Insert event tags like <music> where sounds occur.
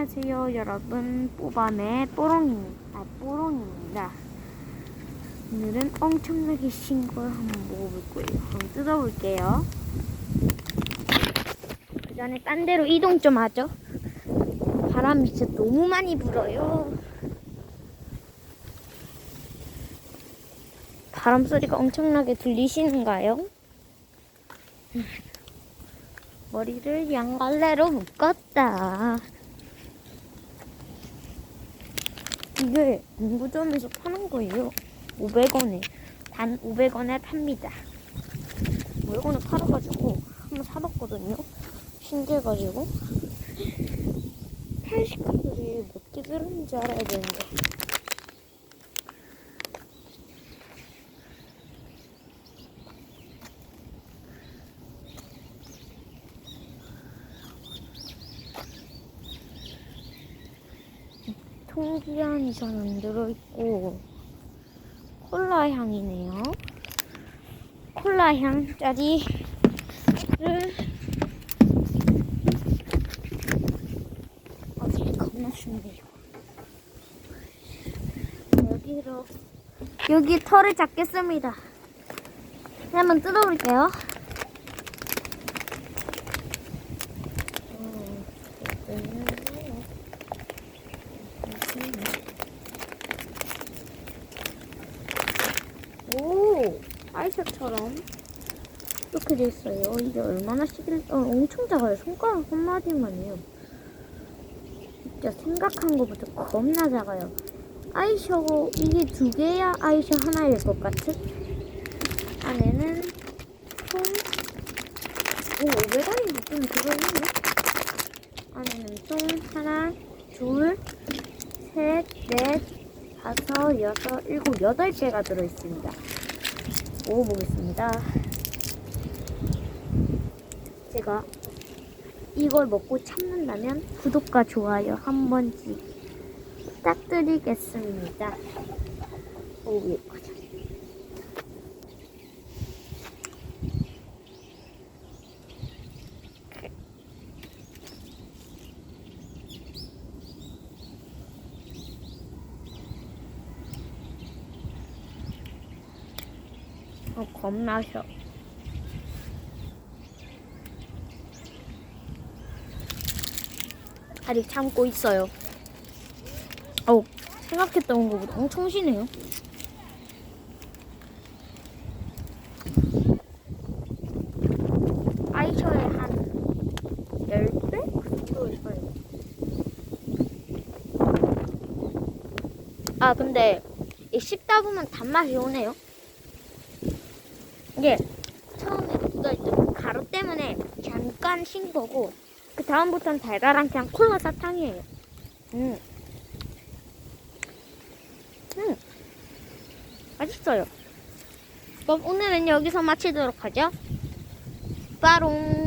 안녕하세요 여러분. 뽀밤의 뽀롱이 아 뽀롱입니다. 오늘은 엄청나게 신걸 한번 먹어볼 거예요. 한번 뜯어볼게요. 그 전에 딴 데로 이동 좀 하죠. 바람이 진짜 너무 많이 불어요. 바람 소리가 엄청나게 들리시는가요? <laughs> 머리를 양갈래로 묶었다. 이게 문구점에서 파는 거예요. 500원에. 단 500원에 팝니다. 500원에 팔아가지고 한번 사봤거든요. 신기해가지고. 80칼로리 몇개 들었는지 알아야 되는데. 통기한이 잘 안 들어있고 콜라 향이네요. 콜라 향 짜리를 어디 겁나 춥네요. 여기로 여기 털을 잡겠습니다. 네, 한번 뜯어볼게요. 음, 오, 아이셔처럼 이렇게 돼 있어요. 이게 얼마나 시길, 어, 엄청 작아요. 손가락 한 마디만이에요. 진짜 생각한 것보다 겁나 작아요. 아이셔고 이게 두 개야 아이셔 하나일 것 같은? 안에는 총, 오, 500원이 느낌이 들어있네. 안에는 총 하나, 둘, 셋, 넷, 다섯, 여섯, 일곱, 여덟 개가 들어있습니다. 먹어보겠습니다. 제가 이걸 먹고 참는다면 구독과 좋아요 한 번씩 부탁드리겠습니다. 오, 예뻐져. 어, 겁나셔. 아직 참고 있어요. 어, 생각했던 것보다 엄청 시네요. 아이셔의 한 10배? 그 정도일 거예요. 아, 근데 이 씹다 보면 단맛이 오네요. 이게 처음에 이거 좀 가루 때문에 잠깐 신 거고 그 다음부터는 달달한 그냥 콜라 사탕이에요. 음, 음, 맛있어요. 그럼 오늘은 여기서 마치도록 하죠. 빠롱.